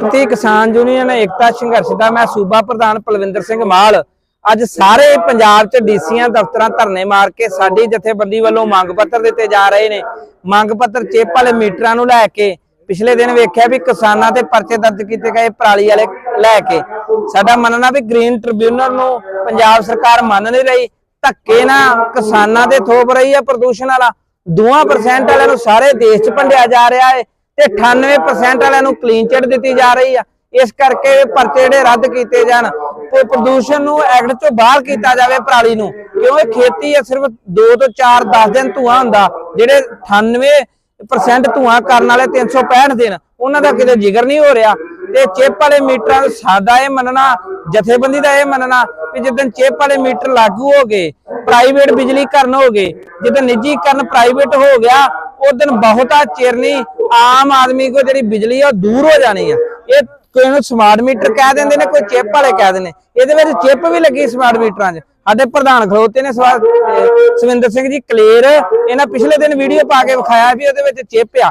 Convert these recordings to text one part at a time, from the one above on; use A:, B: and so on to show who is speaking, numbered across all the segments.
A: ਭਾਰਤੀ ਕਿਸਾਨ ਯੂਨੀਅਨ ਏਕਤਾ ਸੰਘਰਸ਼ ਦਾ ਮੈਂ ਸੂਬਾ ਪ੍ਰਧਾਨ ਪਲਵਿੰਦਰ ਸਿੰਘ ਮਾਲ ਅੱਜ ਸਾਰੇ ਪੰਜਾਬ 'ਚ ਡੀਸੀਆਂ ਦਫ਼ਤਰਾਂ ਧਰਨੇ ਮਾਰ ਕੇ ਸਾਡੀ ਜਥੇਬੰਦੀ ਵੱਲੋਂ ਮੰਗ ਪੱਤਰ ਦਿੱਤੇ ਜਾ ਰਹੇ ਨੇ। ਮੰਗ ਪੱਤਰ ਚੇਪ ਵਾਲੇ ਮੀਟਰਾਂ ਨੂੰ ਲੈ ਕੇ ਪਿਛਲੇ ਦਿਨ ਵੇਖਿਆ ਵੀ ਕਿਸਾਨਾਂ ਤੇ ਪਰਚੇ ਦਰਜ ਕੀਤੇ ਗਏ ਪਰਾਲੀ ਵਾਲੇ ਲੈ ਕੇ। ਸਾਡਾ ਮੰਨਣਾ ਵੀ ਗ੍ਰੀਨ ਟ੍ਰਿਬਿਊਨਲ ਨੂੰ ਪੰਜਾਬ ਸਰਕਾਰ ਮੰਨ ਨਹੀਂ ਰਹੀ। ਧੱਕੇ ਨਾਲ ਕਿਸਾਨਾਂ ਤੇ ਥੋਪ ਰਹੀ ਹੈ ਪ੍ਰਦੂਸ਼ਣ ਵਾਲਾ। 2% ਵਾਲਿਆਂ ਨੂੰ ਸਾਰੇ ਦੇਸ਼ 'ਚ ਭੰਡਿਆ ਜਾ ਰਿਹਾ ਹੈ ਤੇ 98% ਵਾਲਿਆਂ ਨੂੰ ਕਲੀਨ ਚਿਟ ਦਿੱਤੀ ਜਾ ਰਹੀ ਆ। ਇਸ ਕਰਕੇ ਪਰਚੇ ਜਿਹੜੇ ਰੱਦ ਕੀਤੇ ਜਾਣ। ਪ੍ਰਦੂਸ਼ਣ ਨੂੰ ਐਕਟ ਚੋਂ ਬਾਹਰ ਕੀਤਾ ਜਾਵੇ ਪਰਾਲੀ ਨੂੰ। ਕਿਉਂ ਇਹ ਖੇਤੀ ਹੈ ਸਿਰਫ 2 ਤੋਂ 4 10 ਦਿਨ ਧੂਆਂ ਹੁੰਦਾ। ਜਿਹੜੇ 98% ਧੂਆਂ ਕਰਨ ਵਾਲੇ 365 ਦਿਨ, ਉਹਨਾਂ ਦਾ ਕਿਤੇ ਜ਼ਿਕਰ ਨਹੀਂ ਹੋ ਰਿਹਾ। ਤੇ ਚਿੱਪ ਵਾਲੇ ਮੀਟਰਾਂ ਦਾ ਸਾਡਾ ਇਹ ਮੰਨਣਾ, ਜਥੇਬੰਦੀ ਦਾ ਇਹ ਮੰਨਣਾ ਕਿ ਜਿੱਦਨ ਚਿੱਪ ਵਾਲੇ ਮੀਟਰ ਲਾਗੂ ਹੋ ਗਏ ਪ੍ਰਾਈਵੇਟ ਬਿਜਲੀ ਕਰਨ ਹੋ ਗਏ ਜਿੱਦਨ ਨਿੱਜੀਕਰਨ ਪ੍ਰਾਈਵੇਟ ਹੋ ਗਿਆ, ਉਹ ਦਿਨ ਬਹੁਤਾ ਚਿਰ ਨਹੀਂ ਆਮ ਆਦਮੀ ਕੋ ਜਿਹੜੀ ਬਿਜਲੀ ਆ ਉਹ ਦੂਰ ਹੋ ਜਾਣੀ ਆ। ਇਹ ਕੋਈ ਨੂੰ ਸਮਾਰਟ ਮੀਟਰ ਕਹਿ ਦਿੰਦੇ ਨੇ, ਕੋਈ ਚਿਪ ਵਾਲੇ ਕਹਿ ਦਿੰਦੇ ਇਹਦੇ ਵਿੱਚ ਚਿੱਪ ਵੀ ਲੱਗੀ ਸਮਾਰਟ ਮੀਟਰਾਂ 'ਚ। ਸਾਡੇ ਪ੍ਰਧਾਨ ਖਲੋਤੇ ਨੇ ਸਵਿੰਦਰ ਸਿੰਘ ਜੀ ਕਲੇਰ ਇਹਨਾਂ ਪਿਛਲੇ ਦਿਨ ਵੀਡੀਓ ਪਾ ਕੇ ਵਿਖਾਇਆ ਵੀ ਉਹਦੇ ਵਿੱਚ ਚਿੱਪ ਆ।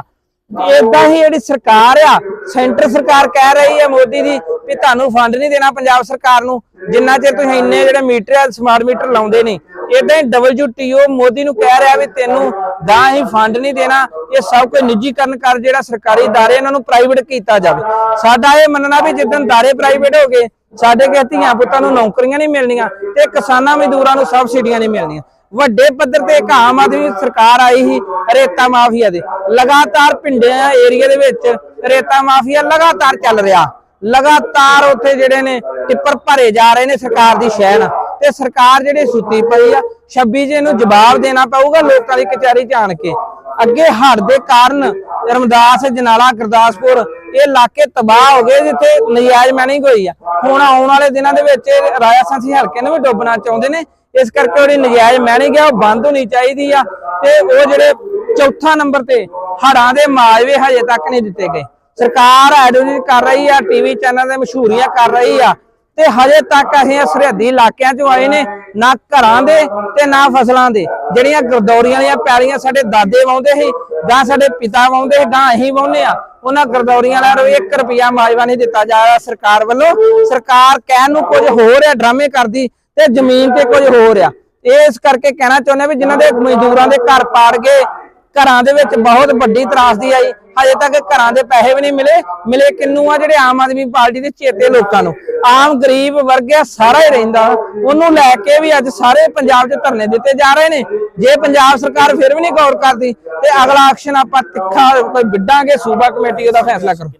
A: ਇਦਾਂ ਹੀ ਜਿਹੜੀ ਸਰਕਾਰ ਆ ਸੈਂਟਰ ਸਰਕਾਰ ਕਹਿ ਰਹੀ ਹੈ ਮੋਦੀ ਦੀ ਵੀ ਤੁਹਾਨੂੰ ਫੰਡ ਨਹੀਂ ਦੇਣਾ ਪੰਜਾਬ ਸਰਕਾਰ ਨੂੰ। ਜਿੰਨਾ ਚਿਰ ਤੁਸੀਂ ਇੰਨੇ ਜਿਹੜੇ ਮੀਟਰ ਆ ਸਮਾਰਟ ਮੀਟਰ ਲਾਉਂਦੇ ਨਹੀਂ। ਇਦਾਂ ਹੀ WTO ਮੋਦੀ ਨੂੰ ਕਹਿ ਰਿਹਾ ਵੀ ਤੈਨੂੰ ਦਾ ਹੀ ਫੰਡ ਨਹੀਂ ਦੇਣਾ ਇਹ ਸਭ ਕੁਝ ਨਿੱਜੀਕਰਨ ਕਰ ਜਿਹੜਾ ਸਰਕਾਰੀ ادارے ਇਹਨਾਂ ਨੂੰ ਪ੍ਰਾਈਵੇਟ ਕੀਤਾ ਜਾਵੇ ਸਾਡਾ ਇਹ ਮੰਨਣਾ ਵੀ ਜਿੱਦਣ ادارے ਪ੍ਰਾਈਵੇਟ ਹੋ ਗਏ ਸਾਡੇ ਕੇ ਧੀਆਂ ਪੁੱਤਾਂ ਨੂੰ ਨੌਕਰੀਆਂ ਨਹੀਂ ਮਿਲਣੀਆਂ ਤੇ ਕਿਸਾਨਾਂ ਮਜ਼ਦੂਰਾਂ ਨੂੰ ਸਬਸਿਡੀਆਂ ਨਹੀਂ ਮਿਲਣੀਆਂ ਵੱਡੇ ਪੱਧਰ ਤੇ ਇੱਕ ਆਮ ਆਦਮੀ ਸਰਕਾਰ ਆਈ ਸੀ ਰੇਤਾ ਮਾਫੀਆ ਦੇ ਲਗਾਤਾਰ ਪਿੰਡਾਂ ਏਰੀਆ ਦੇ ਵਿੱਚ ਰੇਤਾ ਮਾਫੀਆ ਲਗਾਤਾਰ ਚੱਲ ਰਿਹਾ ਲਗਾਤਾਰ ਉੱਥੇ ਜਿਹੜੇ ਨੇ ਟਿੱਪਰ ਭਰੇ ਜਾ ਰਹੇ ਨੇ ਸਰਕਾਰ ਦੀ ਸ਼ਹਿਨ ਤੇ ਸਰਕਾਰ ਜਿਹੜੀ ਸੁੱਤੀ ਪਈ ਆ 26 ਜੇ ਨੂੰ ਜਵਾਬ ਦੇਣਾ ਪਊਗਾ ਲੋਕਾਂ ਦੀ ਕਚਹਿਰੀ ਚ ਆਣ ਕੇ। ਅੱਗੇ ਹੜ੍ਹ ਦੇ ਕਾਰਨ ਰਮਦਾਸ, ਜਨਾਲਾ, ਗੁਰਦਾਸਪੁਰ, ਇਹ ਇਲਾਕੇ ਤਬਾਹ ਹੋ ਗਏ ਜਿੱਥੇ ਨਜਾਇਜ਼ ਮੈਨਿੰਗ ਹੋਈ ਆ। ਹੁਣ ਆਉਣ ਵਾਲੇ ਦਿਨਾਂ ਦੇ ਵਿੱਚ ਰਾਜਾ ਸਾਂਸੀ ਹਲਕੇ ਨੂੰ ਵੀ ਡੋਬਣਾ ਚਾਹੁੰਦੇ ਨੇ। ਇਸ ਕਰਕੇ ਉਹਦੀ ਨਜਾਇਜ਼ ਮੈਨਿੰਗ ਆ, ਉਹ ਬੰਦ ਹੋਣੀ ਚਾਹੀਦੀ ਆ ਤੇ ਉਹ ਜਿਹੜੇ ਚੌਥਾ ਨੰਬਰ ਤੇ ਹੜਾਂ ਦੇ ਮਾਜਵੇ ਹਜੇ ਤੱਕ ਨਹੀਂ ਦਿੱਤੇ ਗਏ। ਸਰਕਾਰ ਐਡਵਰਟਾਈਜ਼ ਕਰ ਰਹੀ ਆ, ਟੀਵੀ ਚੈਨਲ ਤੇ ਮਸ਼ਹੂਰੀਆਂ ਕਰ ਰਹੀ ਆ। ਤੇ ਹਜੇ ਤੱਕ ਅਸੀਂ ਇਹ ਸਰਹੱਦੀ ਇਲਾਕਿਆਂ ਚੋਂ ਆਏ ਨੇ, ਨਾ ਘਰਾਂ ਦੇ ਤੇ ਨਾ ਫਸਲਾਂ ਦੇ। ਜਿਹੜੀਆਂ ਗਰਦੌਰੀਆਂ ਦੀਆਂ ਪੈਲੀਆਂ ਸਾਡੇ ਦਾਦੇ ਵਾਉਂਦੇ ਸੀ, ਜਾਂ ਸਾਡੇ ਪਿਤਾ ਵਾਉਂਦੇ ਸੀ, ਜਾਂ ਅਸੀਂ ਵਾਉਂਦੇ ਆ ਉਹਨਾਂ ਗਰਦੌਰੀਆਂ ਦਾ 1 ਰੁਪਿਆ ਮਾਜਵਾ ਨਹੀਂ ਦਿੱਤਾ ਜਾ ਰਿਹਾ ਸਰਕਾਰ ਵੱਲੋਂ। ਸਰਕਾਰ ਕਹਿਣ ਨੂੰ ਕੁਝ ਹੋਰ ਹੈ, ਡਰਾਮੇ ਕਰਦੀ ਤੇ ਜ਼ਮੀਨ ਤੇ ਕੁਝ ਹੋਰ ਆ। ਇਸ ਕਰਕੇ ਕਹਿਣਾ ਚਾਹੁੰਦੇ ਵੀ ਜਿਨ੍ਹਾਂ ਦੇ ਮਜ਼ਦੂਰਾਂ ਦੇ ਘਰ ਪਾੜ ਗਏ ਘਰਾਂ ਦੇ ਵਿੱਚ ਬਹੁਤ ਵੱਡੀ ਤਰਾਸਦੀ ਆਈ। ਹਜੇ ਤੱਕ ਘਰਾਂ ਦੇ ਪੈਸੇ ਵੀ ਨਹੀਂ ਮਿਲੇ। ਮਿਲੇ ਕਿੰਨੂ ਆ ਜਿਹੜੇ ਆਮ ਆਦਮੀ ਪਾਰਟੀ ਦੇ ਚੇਤੇ ਲੋਕਾਂ ਨੂੰ। ਆਮ ਗਰੀਬ ਵਰਗਿਆ ਸਾਰਾ ਹੀ ਰਹਿੰਦਾ। ਉਹਨੂੰ ਲੈ ਕੇ ਵੀ ਅੱਜ ਸਾਰੇ ਪੰਜਾਬ 'ਚ ਧਰਨੇ ਦਿੱਤੇ ਜਾ ਰਹੇ ਨੇ। ਜੇ ਪੰਜਾਬ ਸਰਕਾਰ ਫਿਰ ਵੀ ਨਹੀਂ ਗੌਰ ਕਰਦੀ, ਤੇ ਅਗਲਾ ਐਕਸ਼ਨ ਆਪਾਂ ਤਿੱਖਾ ਕੋਈ ਵਿੱਢਾਂਗੇ। ਸੂਬਾ ਕਮੇਟੀ ਉਹਦਾ ਫੈਸਲਾ ਕਰੋ।